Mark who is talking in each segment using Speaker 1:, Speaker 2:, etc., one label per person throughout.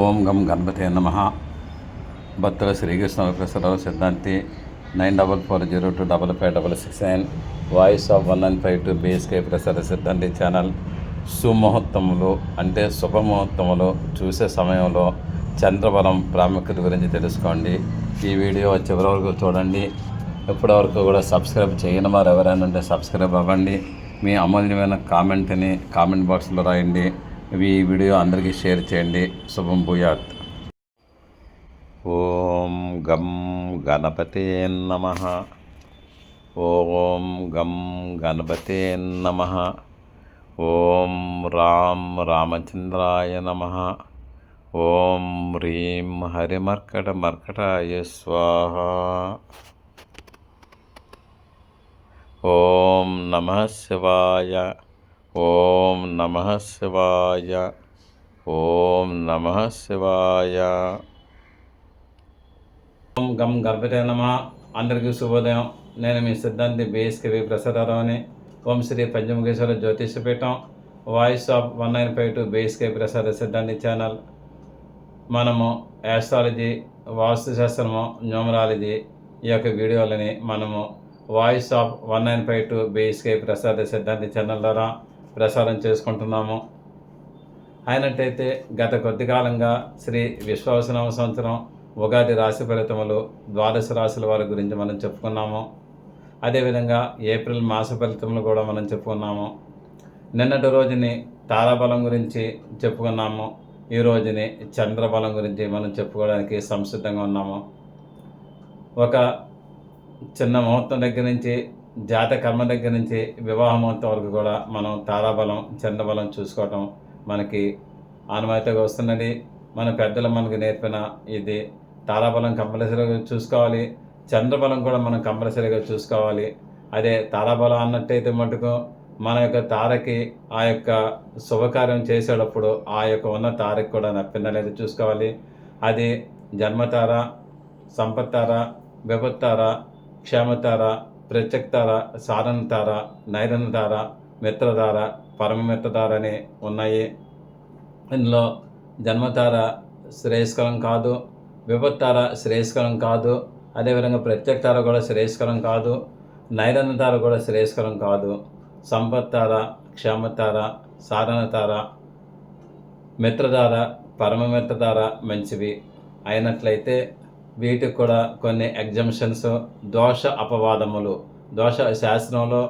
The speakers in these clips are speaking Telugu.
Speaker 1: ఓం గం గణపతి నమ. Bhaktula Srikrishna Prasararao Siddhanti nine double four zero two double five double six nine voice of one nine five two BSK Prasada Siddhanti channel. సుముహూర్తములు అంటే శుభముహూర్తములు చూసే సమయంలో చంద్రబలం ప్రాముఖ్యత గురించి తెలుసుకోండి. ఈ వీడియో చివరి వరకు చూడండి. ఇప్పటివరకు కూడా సబ్స్క్రైబ్ చేయని వారు ఎవరైనా ఉంటే సబ్స్క్రైబ్ అవ్వండి. మీ అమూల్యమైన కామెంట్ని కామెంట్ బాక్స్లో రాయండి. ఈ వీడియో అందరికీ షేర్ చేయండి. శుభం భూయాత్. ఓం గం గణపతే నమ. ఓం గం గణపతే నమ. ఓం రామ్ రామచంద్రాయ నమ. ఓం హ్రీం హరిమర్కట మర్కటాయ స్వాహ. ఓం నమ శివాయ. ఓం నమ శివాయ. ఓం నమ శివాయ. ఓం గం గర్భతే నమ. అందరికీ శుభోదయం. నేను మీ సిద్ధాంతి బిఎస్కేవి ప్రసాదరావుని. ఓం Shri Panchamukheshwara Jyotishapeetham voice of one nine five two BSK Prasada Siddhanti channel. మనము యాస్ట్రాలజీ వాస్తుశాస్త్రము న్యూమరాలజీ ఈ యొక్క వీడియోలని మనము voice of one nine five two BSK Prasada Siddhanti channel ద్వారా ప్రసారం చేసుకుంటున్నాము. అయినట్టయితే గత కొద్ది కాలంగా శ్రీ విశ్వాసనామ సంవత్సరం ఉగాది రాశి ఫలితములు ద్వాదశ రాశుల వారి గురించి మనం చెప్పుకున్నాము. అదేవిధంగా ఏప్రిల్ మాస ఫలితములు కూడా మనం చెప్పుకున్నాము. నిన్నటి రోజుని తారాబలం గురించి చెప్పుకున్నాము. ఈ రోజుని చంద్రబలం గురించి మనం చెప్పుకోవడానికి సంసిద్ధంగా ఉన్నాము. ఒక చిన్న ముహూర్తం దగ్గర నుంచి జాత కర్మ దగ్గర నుంచి వివాహం అంత వరకు కూడా మనం తారాబలం చంద్రబలం చూసుకోవటం మనకి ఆనవాయితీగా వస్తున్నది మన పెద్దలు మనకు నేర్పిన ఇది తారాబలం కంపల్సరీగా చూసుకోవాలి. చంద్రబలం కూడా మనం కంపల్సరీగా చూసుకోవాలి. అదే తారాబలం అన్నట్టయితే మటుకు మన యొక్క తారకి ఆ యొక్క శుభకార్యం చేసేటప్పుడు ఆ యొక్క ఉన్న తారకి కూడా నప్పిందా లేదా చూసుకోవాలి. అది జన్మతార సంపత్తార విపత్తార క్షేమతార ప్రత్యక్తార సాధనతార నైరనతార మిత్రధార పరమమిత్రధార అని ఉన్నాయి. ఇందులో జన్మతార శ్రేయస్కరం కాదు విపత్తార శ్రేయస్కరం కాదు అదేవిధంగా ప్రత్యక్తార కూడా శ్రేయస్కరం కాదు నైరనతార కూడా శ్రేయస్కరం కాదు. సంపత్తార క్షేమతార సాధనతార మిత్రధార పరమమిత్రధార మంచివి. అయినట్లయితే వీటికి కూడా కొన్ని ఎగ్జంషన్స్ దోష అపవాదములు. దోష శాస్త్రంలో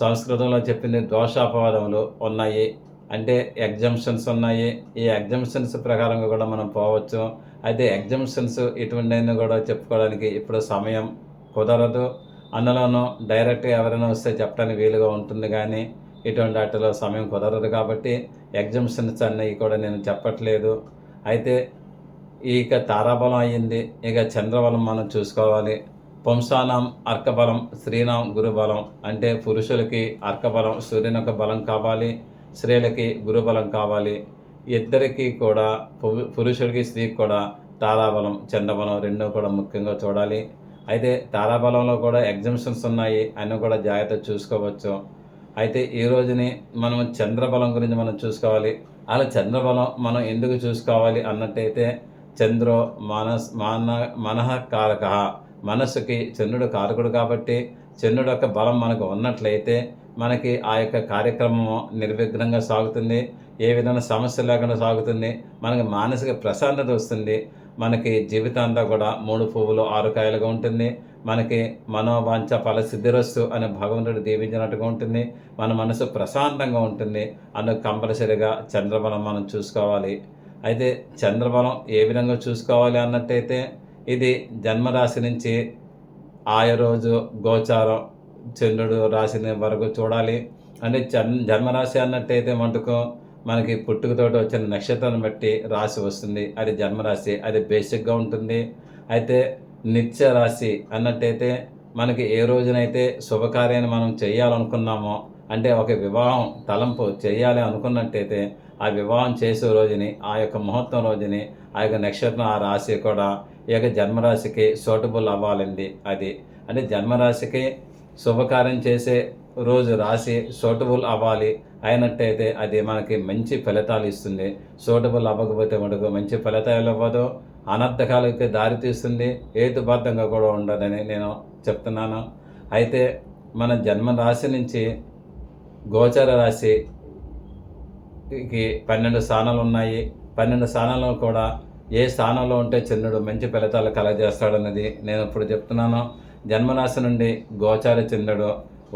Speaker 1: సంస్కృతంలో చెప్పింది దోష అపవాదములు ఉన్నాయి. అంటే ఎగ్జంప్షన్స్ ఉన్నాయి. ఈ ఎగ్జంప్షన్స్ ప్రకారంగా కూడా మనం పోవచ్చు. అయితే ఎగ్జంప్షన్స్ ఇటువంటివన్నీ కూడా చెప్పుకోవడానికి ఇప్పుడు సమయం కుదరదు. అందులోనూ డైరెక్ట్గా ఎవరైనా వస్తే చెప్పడానికి వీలుగా ఉంటుంది కానీ ఇటువంటి వాటిలో సమయం కుదరదు కాబట్టి ఎగ్జంప్షన్స్ అన్నవి కూడా నేను చెప్పట్లేదు. అయితే ఇక తారాబలం అయ్యింది. ఇక చంద్రబలం మనం చూసుకోవాలి. పుంసానం అర్కబలం శ్రీనాం గురుబలం అంటే పురుషులకి అర్కబలం సూర్యుని యొక్క బలం కావాలి. స్త్రీలకి గురుబలం కావాలి. ఇద్దరికి కూడా పురుషుడికి స్త్రీకి కూడా తారాబలం చంద్రబలం రెండూ కూడా ముఖ్యంగా చూడాలి. అయితే తారాబలంలో కూడా ఎగ్జిబిషన్స్ ఉన్నాయి. అన్నీ కూడా జాగ్రత్త చూసుకోవచ్చు. అయితే ఈ రోజుని మనం చంద్రబలం గురించి మనం చూసుకోవాలి. అలా చంద్రబలం మనం ఎందుకు చూసుకోవాలి అన్నట్టయితే చంద్రో మనస్ మన మనః కారక. మనస్సుకి చంద్రుడు కారకుడు కాబట్టి చంద్రుడు యొక్క బలం మనకు ఉన్నట్లయితే మనకి ఆ యొక్క కార్యక్రమం నిర్విఘ్నంగా సాగుతుంది. ఏ విధమైన సమస్య లేకుండా సాగుతుంది. మనకి మానసిక ప్రశాంతత వస్తుంది. మనకి జీవితాంతా కూడా మూడు పువ్వులు ఆరు కాయలుగా ఉంటుంది. మనకి మనోవాంఛ ఫల సిద్ధిరస్సు అనే భగవంతుడు దీవించినట్టుగా ఉంటుంది. మన మనసు ప్రశాంతంగా ఉంటుంది. అందుకు కంపల్సరిగా చంద్రబలం మనం చూసుకోవాలి. అయితే చంద్రబలం ఏ విధంగా చూసుకోవాలి అన్నట్టయితే ఇది జన్మరాశి నుంచి ఆయా రోజు గోచారం చంద్రుడు రాశిని వరకు చూడాలి. అంటే జన్ జన్మరాశి అన్నట్టయితే మటుకు మనకి పుట్టుకతోటి వచ్చిన నక్షత్రాన్ని బట్టి రాశి వస్తుంది. అది జన్మరాశి అది బేసిక్గా ఉంటుంది. అయితే నిత్య రాశి అన్నట్టయితే మనకి ఏ రోజునైతే శుభకార్యాన్ని మనం చేయాలనుకున్నామో అంటే ఒక వివాహం తలంపు చేయాలి అనుకున్నట్టయితే ఆ వివాహం చేసే రోజుని ఆ యొక్క ముహూర్తం రోజుని ఆ యొక్క నక్షత్రం ఆ రాశి కూడా ఈ యొక్క జన్మరాశికి సూటబుల్ అవ్వాలండి అది. అంటే జన్మరాశికి శుభకార్యం చేసే రోజు రాశి సూటబుల్ అవ్వాలి అయినట్టయితే అది మనకి మంచి ఫలితాలు ఇస్తుంది. సూటబుల్ అవ్వకపోతే మటుకు మంచి ఫలితాలు ఇవ్వదు. అనర్థకాలకి దారితీస్తుంది హేతుబద్ధంగా కూడా ఉండదని నేను చెప్తున్నాను. అయితే మన జన్మ రాశి నుంచి గోచర రాశి కి పన్నెండు స్థానాలు ఉన్నాయి. పన్నెండు స్థానాల్లో కూడా ఏ స్థానంలో ఉంటే చంద్రుడు మంచి ఫలితాలు కలగజేస్తాడన్నది నేను ఇప్పుడు చెప్తున్నాను. జన్మరాశి నుండి గోచార చంద్రుడు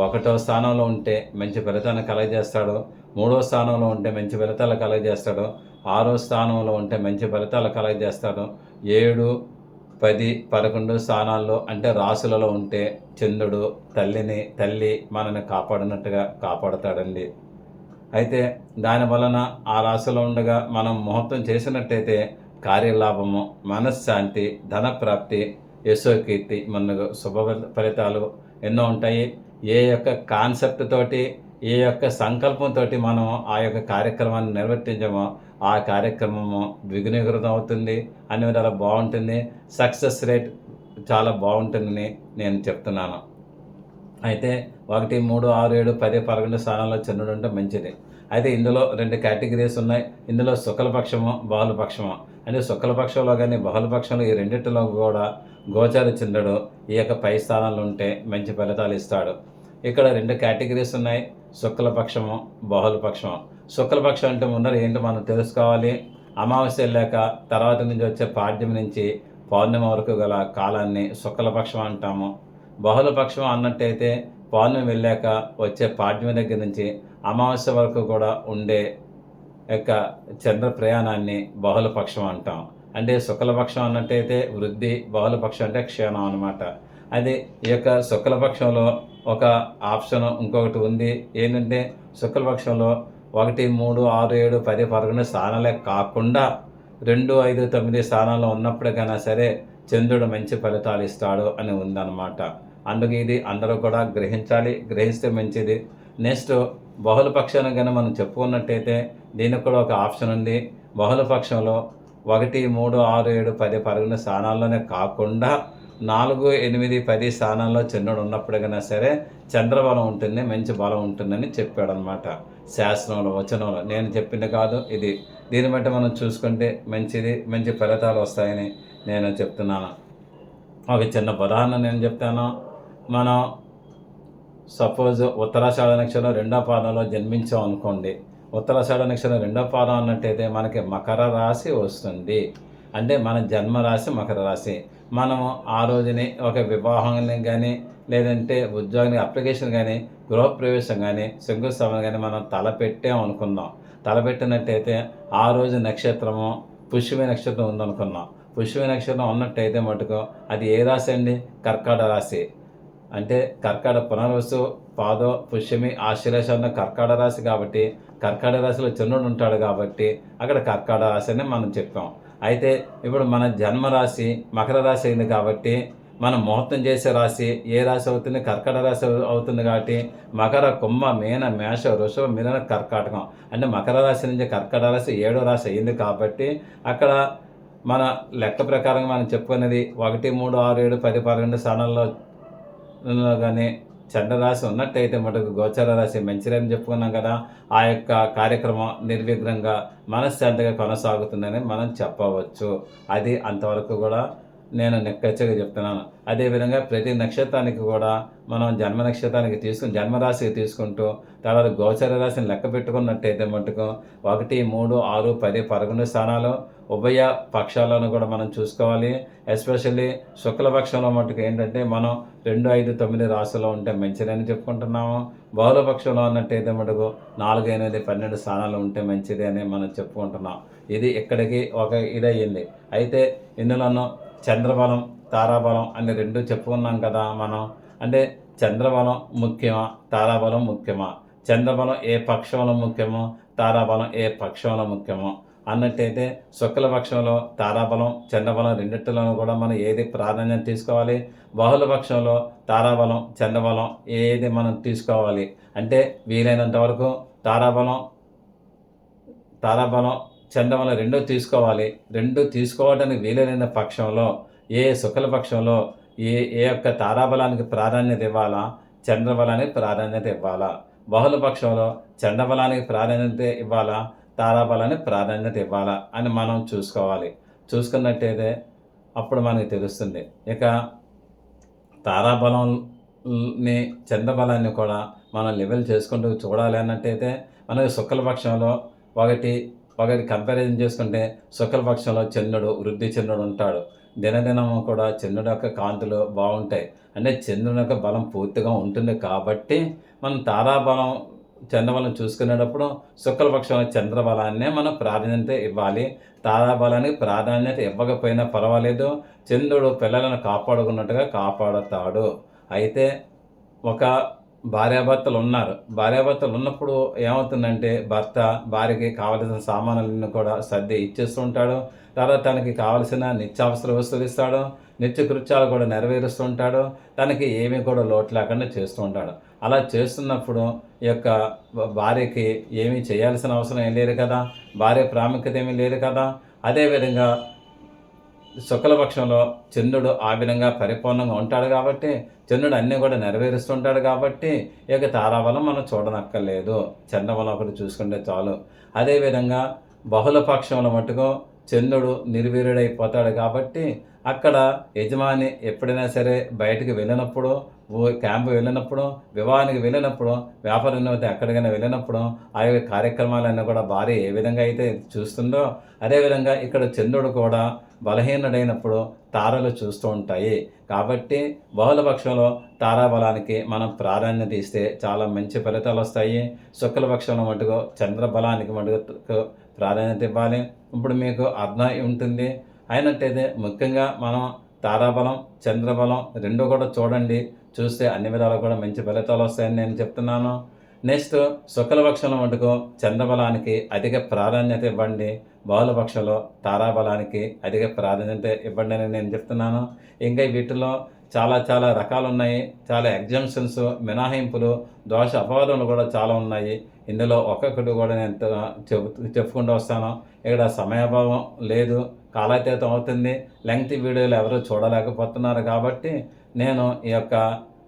Speaker 1: ఒకటో స్థానంలో ఉంటే మంచి ఫలితాన్ని కలగజేస్తాడు. మూడో స్థానంలో ఉంటే మంచి ఫలితాలు కలగజేస్తాడు. ఆరో స్థానంలో ఉంటే మంచి ఫలితాలు కలగజేస్తాడు. ఏడు పది పదకొండు స్థానాల్లో అంటే రాసులలో ఉంటే చంద్రుడు తల్లిని తల్లి మనని కాపాడినట్టుగా కాపాడుతాడండి. అయితే దాని వలన ఆ రాశిలో ఉండగా మనం ముహూర్తం చేసినట్టయితే కార్యలాభము మనశ్శాంతి ధనప్రాప్తి యశోకీర్తి మనకు శుభ ఫలితాలు ఎన్నో ఉంటాయి. ఏ యొక్క కాన్సెప్ట్ తోటి ఏ యొక్క సంకల్పంతో మనం ఆ యొక్క కార్యక్రమాన్ని నిర్వర్తించామో ఆ కార్యక్రమము ద్విగుణీకృతం అవుతుంది అన్ని విధాలా బాగుంటుంది. సక్సెస్ రేట్ చాలా బాగుంటుందని నేను చెప్తున్నాను. అయితే ఒకటి మూడు ఆరు ఏడు పది పదకొండు స్థానాల్లో చంద్రుడు ఉంటే మంచిది. అయితే ఇందులో రెండు కేటగిరీస్ ఉన్నాయి. ఇందులో శుక్లపక్షము బహుళపక్షము అంటే శుక్లపక్షంలో కానీ బహుళపక్షంలో ఈ రెండింటిలో కూడా గోచార చంద్రుడు ఈ యొక్క పై స్థానాల్లో ఉంటే మంచి ఫలితాలు ఇస్తాడు. ఇక్కడ రెండు కేటగిరీస్ ఉన్నాయి. శుక్లపక్షము బహుళపక్షము శుక్లపక్షం అంటే ముందర ఏంటో మనం తెలుసుకోవాలి. అమావాస్య వెళ్ళాక తర్వాత నుంచి వచ్చే పాడ్యం నుంచి పౌర్ణమి వరకు గల కాలాన్ని శుక్లపక్షం అంటాము. బహుళపక్షం అన్నట్టయితే పౌర్ణమి వెళ్ళాక వచ్చే పాడ్యమి దగ్గర నుంచి అమావాస్య వరకు కూడా ఉండే యొక్క చంద్ర ప్రయాణాన్ని బహుళపక్షం అంటాం. అంటే శుక్లపక్షం అన్నట్టయితే వృద్ధి బహుళపక్షం అంటే క్షీణం అనమాట అది ఈ యొక్క శుక్లపక్షంలో ఒక ఆప్షన్ ఇంకొకటి ఉంది. ఏంటంటే శుక్లపక్షంలో ఒకటి మూడు ఆరు ఏడు పది పదకొండు స్థానాలే కాకుండా రెండు ఐదు తొమ్మిది స్థానాల్లో ఉన్నప్పటికైనా సరే చంద్రుడు మంచి ఫలితాలు ఇస్తాడు అని ఉందన్నమాట. అందుకే ఇది అందరూ కూడా గ్రహించాలి గ్రహిస్తే మంచిది. నెక్స్ట్ బహుళపక్షాన కానీ మనం చెప్పుకున్నట్టయితే దీనికి కూడా ఒక ఆప్షన్ ఉంది. బహుళపక్షంలో ఒకటి మూడు ఆరు ఏడు పది పదకొండు స్థానాల్లోనే కాకుండా నాలుగు ఎనిమిది పది స్థానాల్లో చంద్రుడు ఉన్నప్పటికైనా సరే చంద్రబలం ఉంటుంది మంచి బలం ఉంటుందని చెప్పాడు అనమాట శాస్త్రంలో వచనంలో. నేను చెప్పింది కాదు ఇది. దీన్ని బట్టి మనం చూసుకుంటే మంచిది మంచి ఫలితాలు వస్తాయని నేను చెప్తున్నాను. ఒక చిన్న ఉదాహరణ నేను చెప్తాను. మనం సపోజ్ ఉత్తరాషాఢ నక్షత్రం రెండో పాదంలో జన్మించాం అనుకోండి ఉత్తరాషాఢ నక్షత్రం రెండో పాదం అన్నట్టయితే మనకి మకర రాశి వస్తుంది. అంటే మన జన్మ రాశి మకర రాశి. మనము ఆ రోజుని ఒక వివాహం కానీ లేదంటే ఉద్యోగానికి అప్లికేషన్ కానీ గృహప్రవేశం కానీ శంకుస్థాపన కానీ మనం తలపెట్టాం అనుకుందాం. తలపెట్టినట్టయితే ఆ రోజు నక్షత్రము పుష్యమి నక్షత్రం ఉందనుకున్నాం పుష్యమి నక్షత్రం ఉన్నట్టయితే మటుకు అది ఏ రాశి అండి? కర్కాట రాశి. అంటే కర్కాట పునర్వసు పాదో పుష్యమి ఆశ్లేషణ కర్కాట రాశి కాబట్టి కర్కాట రాశిలో చంద్రుడు ఉంటాడు కాబట్టి అక్కడ కర్కాట రాశి అని మనం చెప్పాం. అయితే ఇప్పుడు మన జన్మ రాశి మకర రాశి అయింది కాబట్టి మనం ముహూర్తం చేసే రాశి ఏ రాశి అవుతుంది? కర్కట రాశి అవుతుంది కాబట్టి మకర కుంభ మీన మేష వృషభ మిలన కర్కాటకం. అంటే మకర రాశి నుంచి కర్కట రాశి ఏడో రాశి అయింది కాబట్టి అక్కడ మన లెక్క ప్రకారం మనం చెప్పుకున్నది ఒకటి మూడు ఆరు ఏడు పది పన్నెండు స్థానాల్లో కానీ చండరాశి ఉన్నట్టయితే మటుకు గోచర రాశి మంచిదని చెప్పుకున్నాం కదా ఆ యొక్క కార్యక్రమం నిర్విఘ్నంగా మనశ్శాంతిగా కొనసాగుతుందని మనం చెప్పవచ్చు. అది అంతవరకు కూడా నేను నెక్కచ్చగా చెప్తున్నాను. అదేవిధంగా ప్రతి నక్షత్రానికి కూడా మనం జన్మ నక్షత్రానికి తీసుకుని జన్మరాశికి తీసుకుంటూ తర్వాత గోచర రాశిని లెక్క పెట్టుకున్నట్టయితే మటుకు ఒకటి మూడు ఆరు పది పదకొండు స్థానాలు ఉభయ పక్షాలను కూడా మనం చూసుకోవాలి. ఎస్పెషల్లీ శుక్లపక్షంలో మటుకు ఏంటంటే మనం రెండు ఐదు తొమ్మిది రాశుల్లో ఉంటే మంచిదని చెప్పుకుంటున్నాము. బహుళపక్షంలో ఉన్నట్టయితే మటుకు నాలుగు ఎనిమిది పన్నెండు స్థానాలు ఉంటే మంచిది అని మనం చెప్పుకుంటున్నాం. ఇది ఇక్కడికి ఒక ఇదయ్యింది. అయితే ఇందులోనూ చంద్రబలం తారాబలం అని రెండు చెప్పుకున్నాం కదా మనం. అంటే చంద్రబలం ముఖ్యమా తారాబలం ముఖ్యమా? చంద్రబలం ఏ పక్షంలో ముఖ్యమో తారాబలం ఏ పక్షంలో ముఖ్యమో? అన్నట్టయితే శుక్లపక్షంలో తారాబలం చంద్రబలం రెండింటిలోనూ కూడా మనం ఏది ప్రాధాన్యత తీసుకోవాలి? బహుళపక్షంలో తారాబలం చంద్రబలం ఏది మనం తీసుకోవాలి? అంటే వీలైనంత వరకు తారాబలం తారాబలం చంద్రబలం రెండో తీసుకోవాలి. రెండు తీసుకోవడానికి వీలైన పక్షంలో ఏ శుక్ల పక్షంలో ఏ ఏ యొక్క తారాబలానికి ప్రాధాన్యత ఇవ్వాలా? చంద్రబలానికి ప్రాధాన్యత ఇవ్వాలా? బహుళ పక్షంలో చండబలానికి ప్రాధాన్యత ఇవ్వాలా? తారాబలానికి ప్రాధాన్యత ఇవ్వాలా? అని మనం చూసుకోవాలి. చూసుకున్నట్టయితే అప్పుడు మనకి తెలుస్తుంది. ఇక తారాబలంని చంద్రబలాన్ని కూడా మనం లెవెల్ చేసుకుంటూ చూడాలి అన్నట్టయితే మనకి శుక్లపక్షంలో ఒకటి ఒకటి కంపారిజన్ చేసుకుంటే శుక్లపక్షంలో చంద్రుడు వృద్ధి చంద్రుడు ఉంటాడు. దినదినము కూడా చంద్రుడు యొక్క కాంతులు బాగుంటాయి. అంటే చంద్రుని యొక్క బలం పూర్తిగా ఉంటుంది కాబట్టి మనం తారాబలం చంద్రబలం చూసుకునేటప్పుడు శుక్లపక్షంలో చంద్రబలాన్నే మనం ప్రాధాన్యత ఇవ్వాలి. తారాబలానికి ప్రాధాన్యత ఇవ్వకపోయినా పర్వాలేదు. చంద్రుడు పిల్లలను కాపాడుకున్నట్టుగా కాపాడుతాడు. అయితే ఒక భార్యాభర్తలు ఉన్నారు భార్యాభర్తలు ఉన్నప్పుడు ఏమవుతుందంటే భర్త భార్యకి కావలసిన సామాన్లన్నీ కూడా సర్ది ఇచ్చేస్తుంటాడు. తర్వాత తనకి కావలసిన నిత్యావసర వస్తువులు ఇస్తాడు. నిత్య కృత్యాలు కూడా నెరవేరుస్తూ ఉంటాడు. తనకి ఏమీ కూడా లోటు లేకుండా చేస్తూ ఉంటాడు. అలా చేస్తున్నప్పుడు ఈ యొక్క భార్యకి ఏమీ చేయాల్సిన అవసరం ఏం లేదు కదా. భార్య ప్రాముఖ్యత ఏమీ లేదు కదా. అదేవిధంగా శుక్లపక్షంలో చంద్రుడు ఆ విధంగా పరిపూర్ణంగా ఉంటాడు కాబట్టి చంద్రుడు అన్నీ కూడా నెరవేరుస్తుంటాడు కాబట్టి ఈ యొక్క తారాబలం మనం చూడనక్కర్లేదు. చంద్రబలం ఒకటి చూసుకుంటే చాలు. అదేవిధంగా బహుళ పక్షంలో మటుకు చంద్రుడు నిర్వీర్యుడైపోతాడు కాబట్టి అక్కడ యజమాని ఎప్పుడైనా సరే బయటికి వెళ్ళినప్పుడు ఓ క్యాంపు వెళ్ళినప్పుడు వివాహానికి వెళ్ళినప్పుడు వ్యాపార ఎక్కడికైనా వెళ్ళినప్పుడు ఆ యొక్క కార్యక్రమాలన్నీ కూడా భార్య ఏ విధంగా అయితే చూస్తుందో అదేవిధంగా ఇక్కడ చంద్రుడు కూడా బలహీనుడైనప్పుడు తారలు చూస్తూ ఉంటాయి. కాబట్టి బహుళపక్షంలో తారాబలానికి మనం ప్రాధాన్యత ఇస్తే చాలా మంచి ఫలితాలు వస్తాయి. శుక్లపక్షంలో మటుకు చంద్రబలానికి మటుకు ప్రాధాన్యత ఇవ్వాలి. ఇప్పుడు మీకు అర్థం ఉంటుంది. అయినట్టయితే ముఖ్యంగా మనం తారాబలం చంద్రబలం రెండు కూడా చూడండి. చూస్తే అన్ని విధాలు కూడా మంచి ఫలితాలు వస్తాయని నేను చెప్తున్నాను. నెక్స్ట్ శుక్లపక్షంలో మటుకు చంద్రబలానికి అధిక ప్రాధాన్యత ఇవ్వండి. బహుళపక్షంలో తారాబలానికి అధిక ప్రాధాన్యత ఇవ్వండి అని నేను చెప్తున్నాను. ఇంకా వీటిలో చాలా చాలా రకాలు ఉన్నాయి చాలా ఎగ్జామ్షన్స్ మినహాయింపులు దోష అపవాదములు కూడా చాలా ఉన్నాయి. ఇందులో ఒక్కొక్కటి కూడా నేను చెబు చెప్పుకుంటూ వస్తాను. ఇక్కడ సమయాభావం లేదు కాలాతీతం అవుతుంది. లెంగ్త్ వీడియోలు ఎవరు చూడలేకపోతున్నారు కాబట్టి నేను ఈ యొక్క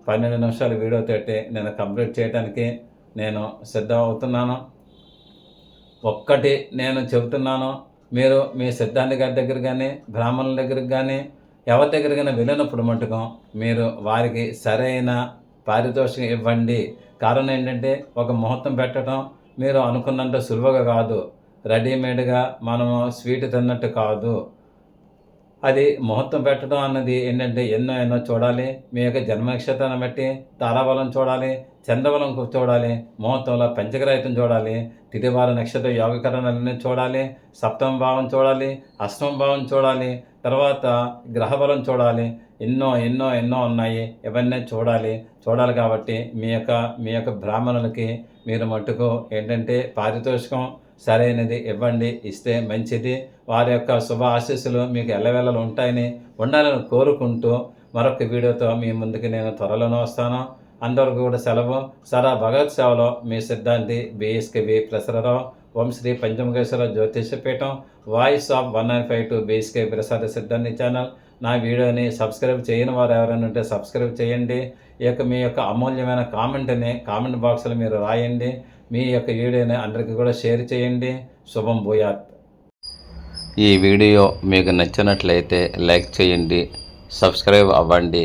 Speaker 1: పన్నెండు నిమిషాల వీడియో తోటి నేను కంప్లీట్ చేయడానికి నేను సిద్ధం అవుతున్నాను ఒక్కటి నేను చెబుతున్నాను మీరు మీ సిద్ధాంతి గారి దగ్గర కానీ బ్రాహ్మణుల దగ్గరికి కానీ ఎవరి దగ్గరికైనా వెళ్ళినప్పుడు మటుకు మీరు వారికి సరైన పారితోషికం ఇవ్వండి. కారణం ఏంటంటే ఒక ముహూర్తం పెట్టడం మీరు అనుకున్నంత సులువుగా కాదు. రెడీమేడ్గా మనము స్వీట్ తిన్నట్టు కాదు. అది ముహూర్తం పెట్టడం అన్నది ఏంటంటే ఎన్నో ఎన్నో చూడాలి. మీ యొక్క జన్మ నక్షత్రాన్ని బట్టి తారాబలం చూడాలి. చంద్రబలం చూడాలి ముహూర్తంలో పంచగ్రహితం చూడాలి తిరివార నక్షత్ర యోగకరణాలన్నీ చూడాలి సప్తమ భావం చూడాలి అష్టమ భావం చూడాలి తర్వాత గ్రహబలం చూడాలి ఎన్నో ఎన్నో ఎన్నో ఉన్నాయి ఇవన్నీ చూడాలి చూడాలి కాబట్టి మీ యొక్క మీ యొక్క బ్రాహ్మణులకి మీరు మట్టుకు ఏంటంటే పారితోషికం సరైనది ఇవ్వండి ఇస్తే మంచిది. వారి యొక్క శుభ ఆశీస్సులు మీకు ఎల్లవెల్లలు ఉంటాయని ఉండాలని కోరుకుంటూ మరొక వీడియోతో మీ ముందుకు నేను త్వరలోనే వస్తాను. అందరికీ కూడా సెలవు. సరా భగవత్ సేవలో మీ Siddhanti BSKB Prasararao Om Shri Panchamukheshwara Jyotishapeetham voice of one nine five two BSK Prasada Siddhanti channel. నా వీడియోని సబ్స్క్రైబ్ చేయని వారు ఎవరైనా ఉంటే సబ్స్క్రైబ్ చేయండి. ఈ యొక్క మీ యొక్క అమూల్యమైన కామెంట్ని కామెంట్ బాక్స్లో మీరు రాయండి. మీ యొక్క వీడియోని అందరికీ కూడా షేర్ చేయండి. శుభం భూయాత్.
Speaker 2: ఈ వీడియో మీకు నచ్చినట్లయితే లైక్ చేయండి సబ్స్క్రైబ్ అవ్వండి.